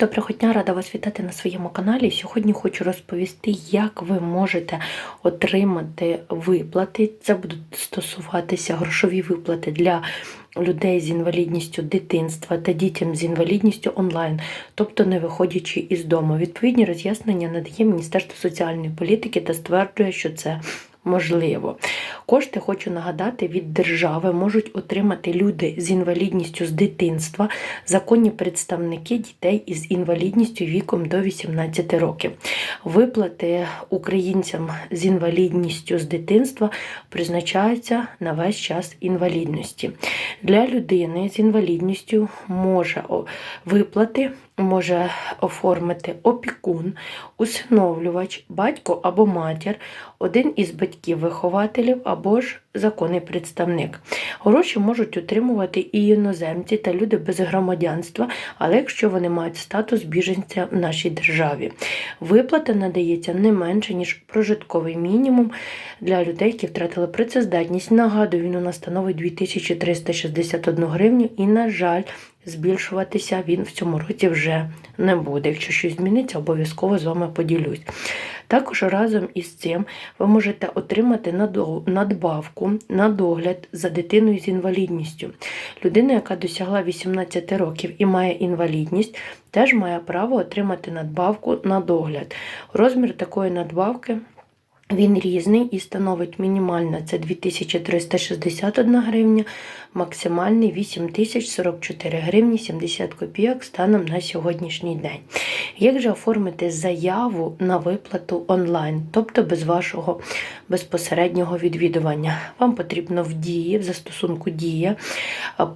Доброго дня, рада вас вітати на своєму каналі. Сьогодні хочу розповісти, як ви можете отримати виплати. Це будуть стосуватися грошові виплати для людей з інвалідністю дитинства та дітям з інвалідністю онлайн, тобто не виходячи із дому. Відповідні роз'яснення надає Міністерство соціальної політики та стверджує, що це можливо. Кошти, хочу нагадати, від держави можуть отримати люди з інвалідністю з дитинства, законні представники дітей із інвалідністю віком до 18 років. Виплати українцям з інвалідністю з дитинства призначаються на весь час інвалідності. Для людини з інвалідністю може виплати може оформити опікун, усиновлювач, батько або матір, один із батьків-вихователів або ж законний представник. Гроші можуть отримувати і іноземці та люди без громадянства, але якщо вони мають статус біженця в нашій державі. Виплата надається не менше, ніж прожитковий мінімум для людей, які втратили працездатність. Нагадую, він у нас становить 2361 гривню і, на жаль, збільшуватися він в цьому році вже не буде. Якщо щось зміниться, обов'язково з вами поділюсь. Також разом із цим ви можете отримати надбавку на догляд за дитиною з інвалідністю. Людина, яка досягла 18 років і має інвалідність, теж має право отримати надбавку на догляд. Розмір такої надбавки. Він різний і становить мінімальна це 2361 гривня, максимальний 8044 гривні 70 копійок станом на сьогоднішній день. Як же оформити заяву на виплату онлайн, тобто без вашого безпосереднього відвідування? Вам потрібно в дії, в застосунку Дія,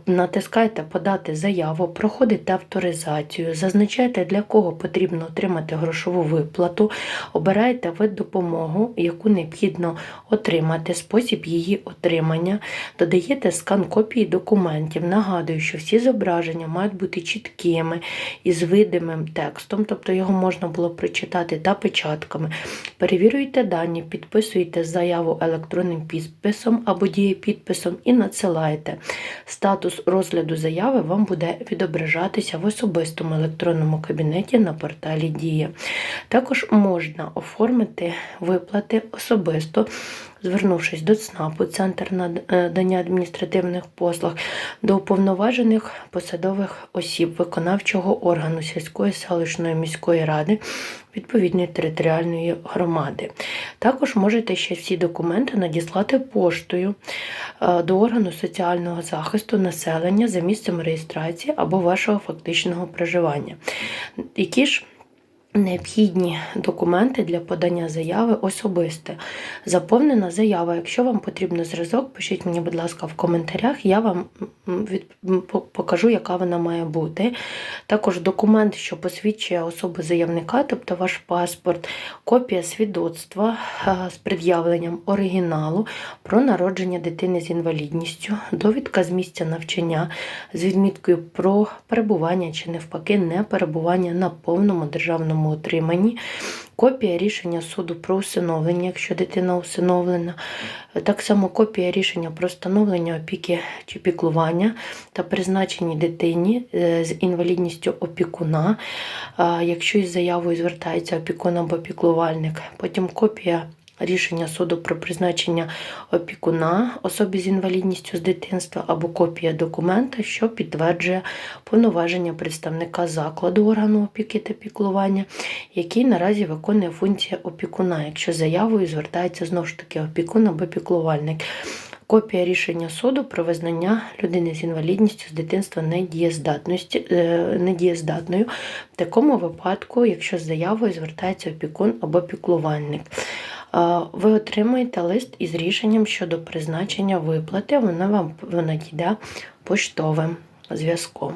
натискаєте Подати заяву, проходите авторизацію, зазначаєте, для кого потрібно отримати грошову виплату, обираєте вид допомогу яку необхідно отримати, спосіб її отримання, додаєте скан копії документів. Нагадую, що всі зображення мають бути чіткими і з видимим текстом, тобто його можна було прочитати та печатками. Перевірюєте дані, підписуєте заяву електронним підписом або дієпідписом і надсилаєте. Статус розгляду заяви вам буде відображатися в особистому електронному кабінеті на порталі Дія. Також можна оформити виплати особисто, звернувшись до ЦНАПу, Центр надання адміністративних послуг, до уповноважених посадових осіб виконавчого органу сільської селищної міської ради. Відповідної територіальної громади. Також можете ще всі документи надіслати поштою е, до органу соціального захисту населення за місцем реєстрації або вашого фактичного проживання. Які ж Необхідні документи для подання заяви особисте. Заповнена заява. Якщо вам потрібен зразок, пишіть мені, будь ласка, в коментарях, я вам від... покажу, яка вона має бути. Також документ, що посвідчує особу заявника, тобто ваш паспорт, копія свідоцтва з пред'явленням оригіналу про народження дитини з інвалідністю, довідка з місця навчання з відміткою про перебування чи навпаки не перебування на повному державному судовому отриманні, копія рішення суду про усиновлення, якщо дитина усиновлена, так само копія рішення про встановлення опіки чи піклування та призначенні дитині е, з інвалідністю опікуна, якщо із заявою звертається опікун або піклувальник, потім копія рішення суду про призначення опікуна особі з інвалідністю з дитинства або копія документа, що підтверджує повноваження представника закладу органу опіки та піклування, який наразі виконує функцію опікуна, якщо заявою звертається знову ж таки опікун або піклувальник. Копія рішення суду про визнання людини з інвалідністю з дитинства е, недієздатною. В такому випадку, якщо з заявою звертається опікун або піклувальник ви отримаєте лист із рішенням щодо призначення виплати, вона вам вона йде поштовим зв'язком.